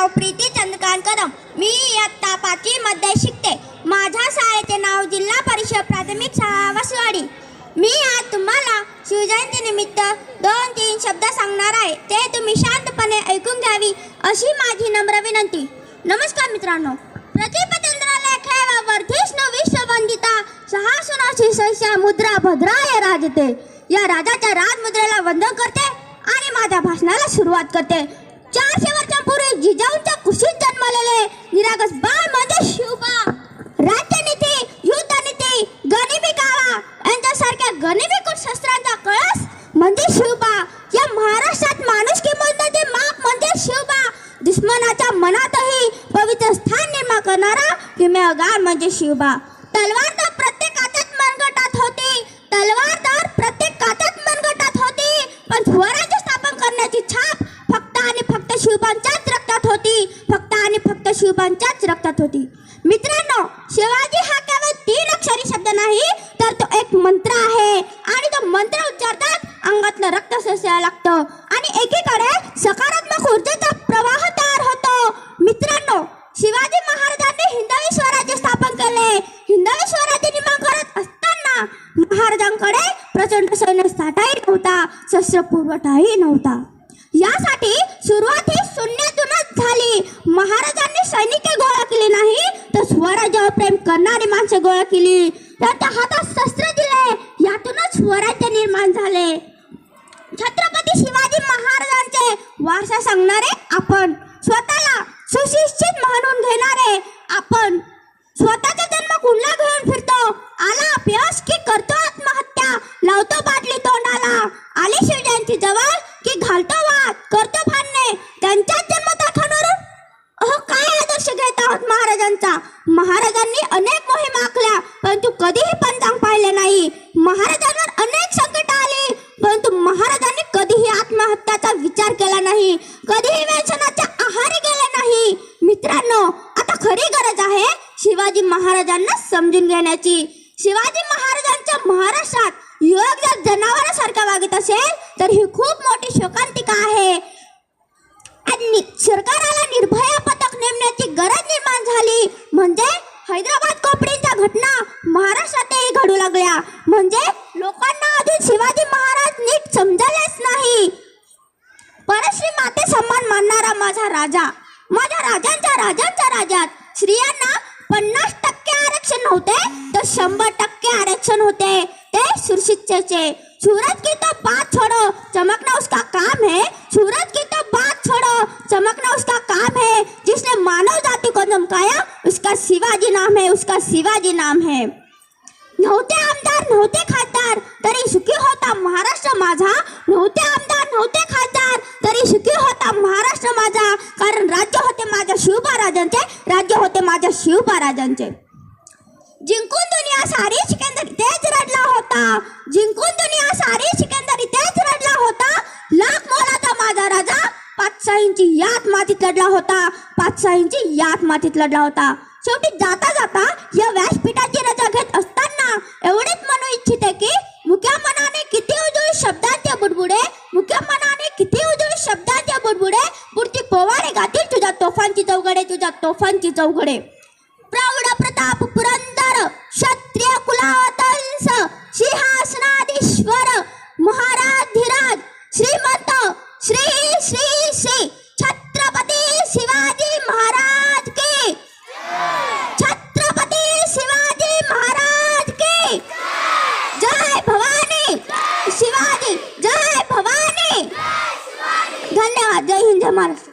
नाव प्रीती चंद्रकांत कदम मी इयत्ता पाचवी मध्ये शिकते. माझ्या शाळेचे नाव जिल्हा परिषद प्राथमिक शाळा वसवाडी. मी आज तुम्हाला शिवजयंतीनिमित्त दोन तीन शब्द सांगणार आहे. ते तुम्ही शांतपणे ऐकून घ्यावी अशी माझी नम्र विनंती. नमस्कार मित्रांनो. प्रतिपचंद्रालय खेळ वर्धिष्णू विश्ववंदिता सहासनाची सैस्या मुद्रा भद्राय राजते. या राजाच्या राजमुद्रेला वंदन करते आणि माझ्या भाषणाला सुरुवात करते. चारशे वर्षांपूर्वी जिजाऊंच्या कुशीत जन्मलेले निरागस बाळ म्हणजे शिवबा. राज्यनीती युद्धनीती गनिमी कावा यांच्यासारख्या गनिमी शस्त्रांचा कळस म्हणजे शिवबा. या महाराष्ट्रात माणूस की मोजण्याचे माप म्हणजे शिवबा. दुश्मनाच्या मनातही पवित्र स्थान निर्माण करणारा किमेगार म्हणजे शिवबा. तलवार तर प्रत्येक हातात मनगटात होती. तलवार तर प्रत्येक कातात मनगटात होती. पण स्वराज्य स्थापन करण्याची छाप फक्त आणि फक्त शिवबांच्या होती. फक्त आणि फक्त शिवबांच्याच रक्तात होती. मित्रांनो शिवाजी हा केवळ तीन अक्षरी शब्द नाही तर तो एक मंत्र आहे. आणि तो मंत्र उच्चारतात अंगातलं रक्त सोसायला लागतं. आणि एकीकडे सकारात्मक ऊर्जेचा प्रवाह तयार होतो. मित्रांनो शिवाजी महाराजांनी हिंदवी स्वराज्य स्थापन केले. हिंदवी स्वराज्य निर्माण करत असताना महाराजांकडे प्रचंड सैन्य साठाही नव्हता शस्त्र पुरवठाही नव्हता. यासाठी सुरुवात ही शून्यातूनच झाली महाराजांनी सैनिके गोळा केली नाही तर स्वराज्यावर प्रेम करणारी माणसे गोळा केली. त्यांच्या हातात शस्त्र दिले. यातूनच स्वराज्य निर्माण झाले. छत्रपती शिवाजी महाराजांचे वारसा सांगणारे आपण स्वतःला सुशिक्षित म्हणून घेणारे आपण. स्वतःचा जन्म कुणला घेऊन फिरतो? आला अभ्यास की करतो महाराजांचा. महाराजांनी अनेक मोहीम आखल्या परंतु कधीही पंचांग पाहिले नाही. महाराजांवर अनेक संकट आली परंतु महाराजांनी कधीही आत्महत्याचा विचार केला नाही. कधीही व्यसनाच्या आहारी गेले नाही. मित्रांनो आता खरी गरज आहे शिवाजी महाराजांना समजून घेण्याची. शिवाजी महाराजांच्या महाराष्ट्रात युवक जर जनावरासारखा वागत असेल तर ही खूप मोठी शोकांतिका आहे. आणि सरकाराला निर्भया म्हणजे हैदराबाद कोपरीच्या घटना महाराष्ट्रातही घडू लागल्या. म्हणजे लोकांना अजून शिवाजी महाराज नीट समजलेच नाही. परश्री माते सन्मान मानणारा माझा राजा, माझ्या राजांच्या राजांच्या राज्यात स्त्रियांना पन्नास टक्के आरक्षण नव्हते तर शंभर टक्के आरक्षण होते ते सुरक्षितचे सूरज की तो बात छोड़ो चमकना उसका काम है? सूरज की तो बात छोड़ो चमकना उसका काम है? जिसने मानव जाति को चमकाया उसका शिवाजी नाम है, उसका शिवाजी नाम है। नव्हते आमदार नव्हते खासदार, तरी सुखी होता महाराष्ट्र माझा। नव्हते आमदार नव्हते खासदार, तरी सुखी होता महाराष्ट्र माझा। कारण राज्य होते माझ्या शिवबा राजांचे राज्य होते माझ्या शिवबा राजांचे जिंकून दुनिया सारी सिकंदरी तेच रडला होता। जिंकून दुनिया सारी साईंची यात मातीत लढला होता. पाचशाहींची यात मातीत लढला होता. शेवटी जाता जाता या व्यासपीठाची रजा घेत असताना एवढेच म्हणू इच्छिते की मुख्या मनाने किती उजळी शब्दांचे बुडबुडे मुख्या मनाने किती उजळू शब्दांचे बुडबुडे पुढची पोवाडे गातील तुझ्या तोफांची चौघडे तुझ्या तोफांची चौघडे. प्रौढ प्रताप पुरंदर क्षत्रिय कुलावतंस शिवाजी